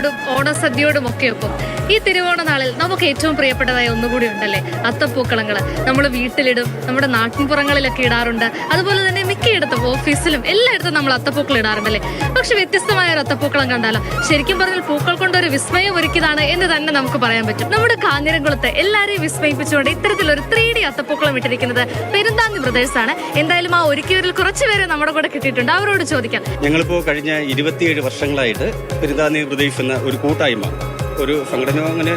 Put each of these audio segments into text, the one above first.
പ്രകൃതിയോടും ഒക്കെ ഒപ്പം ഈ തിരുവോണ നാളിൽ നമുക്ക് ഏറ്റവും പ്രിയപ്പെട്ടതായ ഒന്നുകൂടി ഉണ്ടല്ലേ? അത്തപ്പൂക്കളങ്ങൾ. നമ്മൾ വീട്ടിലിടും നമ്മുടെ നാട്ടിൻപുറങ്ങളിലൊക്കെ ഇടാറുണ്ട്. അതുപോലെ തന്നെ മിക്കയിടത്തും ഓഫീസിലും എല്ലായിടത്തും നമ്മൾ അത്തപ്പൂക്കൾ ഇടാറുണ്ടല്ലേ? പക്ഷെ വ്യത്യസ്തമായ ഒരു അത്തപ്പൂക്കളം കണ്ടാലോ? ശരിക്കും പറഞ്ഞാൽ പൂക്കൾ കൊണ്ട് ഒരു വിസ്മയം ഒരുക്കിയതാണ് എന്ന് തന്നെ നമുക്ക് പറയാൻ പറ്റും. നമ്മുടെ കാഞ്ഞിരംകുളത്ത് എല്ലാവരെയും വിസ്മയിപ്പിച്ചുകൊണ്ട് ഇത്തരത്തിലൊരു ത്രീ ഡി അത്തപ്പൂക്കളം ഇട്ടിരിക്കുന്നത് പെരുന്താന്തി ബ്രദേഴ്സ് ആണ്. എന്തായാലും ആ ഒരുക്കിയവരിൽ കുറച്ചുപേരെ നമ്മുടെ കൂടെ കിട്ടിയിട്ടുണ്ട്. അവരോട് ചോദിക്കാം. ഞങ്ങളിപ്പോൾ കഴിഞ്ഞ ഇരുപത്തിയേഴ് വർഷങ്ങളായിട്ട് പെരുന്താന്തി പ്രദേശ് എന്ന ഒരു കൂട്ടായ്മ. ഒരു സംഘടന അങ്ങനെ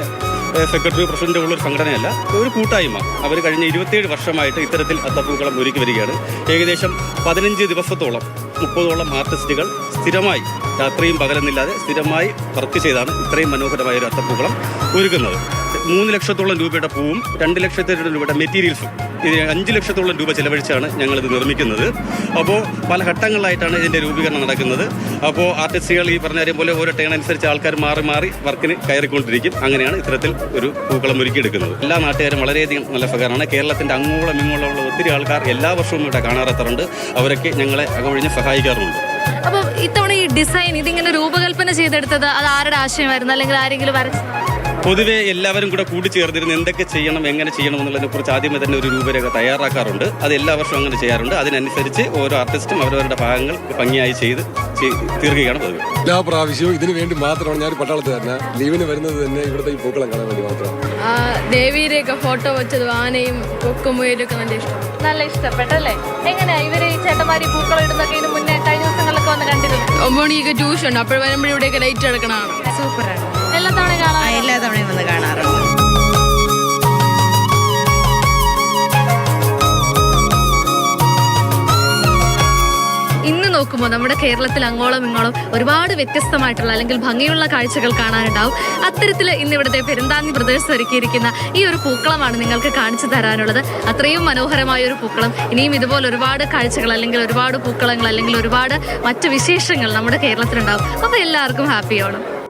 സെക്രട്ടറി പ്രസിഡന്റ് ഉള്ള ഒരു സംഘടനയല്ല. ഒരു കൂട്ടായ്മ. അവർ കഴിഞ്ഞ ഇരുപത്തിയേഴ് വർഷമായിട്ട് ഇത്തരത്തിൽ അത്തപ്പൂക്കളം ഒരുക്കി വരികയാണ്. ഏകദേശം പതിനഞ്ച് ദിവസത്തോളം മുപ്പതോളം ആർട്ടിസ്റ്റുകൾ സ്ഥിരമായി രാത്രിയും പകലെന്നില്ലാതെ സ്ഥിരമായി വർക്ക് ചെയ്താണ് ഇത്രയും മനോഹരമായ ഒരു അത്തപ്പൂക്കളം ഒരുക്കുന്നത്. മൂന്ന് ലക്ഷത്തോളം രൂപയുടെ പൂവും രണ്ട് ലക്ഷത്തോളം രൂപയുടെ മെറ്റീരിയൽസും ഇത് അഞ്ച് ലക്ഷത്തോളം രൂപ ചെലവഴിച്ചാണ് ഞങ്ങളിത് നിർമ്മിക്കുന്നത്. അപ്പോൾ പല ഘട്ടങ്ങളിലായിട്ടാണ് ഇതിന്റെ രൂപീകരണം നടക്കുന്നത്. അപ്പോൾ ആർട്ടിസ്റ്റുകൾ ഈ പറഞ്ഞ പോലെ ഓരോ ടേൺ അനുസരിച്ച് ആൾക്കാർ മാറി മാറി വർക്കിന് കയറിക്കൊണ്ടിരിക്കും. അങ്ങനെയാണ് ഇത്തരത്തിൽ ഒരു പൂക്കളം ഒരുക്കിയെടുക്കുന്നത്. എല്ലാ നാട്ടുകാരും വളരെയധികം നല്ല സഹകരണമാണ്. കേരളത്തിന്റെ അങ്ങോളം ഇങ്ങോളമുള്ള ഒത്തിരി ആൾക്കാർ എല്ലാ വർഷവും ഇവിടെ കാണാറെത്താറുണ്ട്. അവരൊക്കെ ഞങ്ങളെ അകമൊഴിഞ്ഞ് സഹായിക്കാറുണ്ട്. അപ്പൊ ഇത്തവണ ഈ ഡിസൈൻ ഇതിങ്ങനെ രൂപകൽപ്പന ചെയ്തെടുത്തത് അത് ആരുടെ ആശയമായിരുന്നു? അല്ലെങ്കിൽ ആരെങ്കിലും വരച്ചു പൊതുവെ എല്ലാവരും കൂടെ കൂടിച്ചേർന്നിരുന്ന് എന്തൊക്കെ ചെയ്യണം എങ്ങനെ ചെയ്യണം എന്നുള്ളതിനെ കുറിച്ച് ആദ്യമേ തന്നെ ഒരു രൂപരേഖ തയ്യാറാക്കാറുണ്ട്. അത് എല്ലാ വർഷവും അങ്ങനെ ചെയ്യാറുണ്ട്. അതിനനുസരിച്ച് ഓരോ ആർട്ടിസ്റ്റും അവരവരുടെ ഭാഗങ്ങൾ ഭംഗിയായി ചെയ്ത് ചെയ്- തീർക്കുകയാണ് പതിവ്. എല്ലാ പ്രാവശ്യവും ഇതിനു വേണ്ടി മാത്രമാണ് ഞാൻ പട്ടാളത്ത് തന്നെ. ലീവിന് വരുന്നത് തന്നെ ഇവിടുത്തെ ഈ പൂക്കളം കാണാൻ വേണ്ടി മാത്രമാണ്. ദേവിയുടെയൊക്കെ ഫോട്ടോ വെച്ചത് ആനയും കൊക്കുമുയലും ഒക്കെ നല്ല ഇഷ്ടം. നല്ല ഇഷ്ടപ്പെട്ടല്ലേ എങ്ങനെയാ? ഇവർ ഈ ചേട്ടന്മാരി പൂക്കളം ഇടുന്നൊക്കെ ഇതിന് മുന്നേ കഴിഞ്ഞ ദിവസങ്ങളിലൊക്കെ വന്ന് മണിക്ക് ഒമ്പണിയൊക്കെ ട്യൂഷൻ. അപ്പോൾ വരുമ്പോൾ ഇവിടെയൊക്കെ ലൈറ്റ് അടക്കണതാണ് സൂപ്പറാണ്. എല്ലാ തവണ കാണാം എല്ലാ തവണയും വന്ന് കാണാറുണ്ട്. നോക്കുമ്പോൾ നമ്മുടെ കേരളത്തിൽ അങ്ങോളം ഇങ്ങോളം ഒരുപാട് വ്യത്യസ്തമായിട്ടുള്ള അല്ലെങ്കിൽ ഭംഗിയുള്ള കാഴ്ചകൾ കാണാനുണ്ടാവും. അത്തരത്തിൽ ഇന്ന് ഇവിടുത്തെ പെരുന്താങ്ങി പ്രദേശത്ത് ഒരുക്കിയിരിക്കുന്ന ഈ ഒരു പൂക്കളമാണ് നിങ്ങൾക്ക് കാണിച്ചു തരാനുള്ളത്. അത്രയും മനോഹരമായ ഒരു പൂക്കളം. ഇനിയും ഇതുപോലെ ഒരുപാട് കാഴ്ചകൾ അല്ലെങ്കിൽ ഒരുപാട് പൂക്കളങ്ങൾ അല്ലെങ്കിൽ ഒരുപാട് മറ്റ് വിശേഷങ്ങൾ നമ്മുടെ കേരളത്തിലുണ്ടാവും. അപ്പോൾ എല്ലാവർക്കും ഹാപ്പി ഓണം.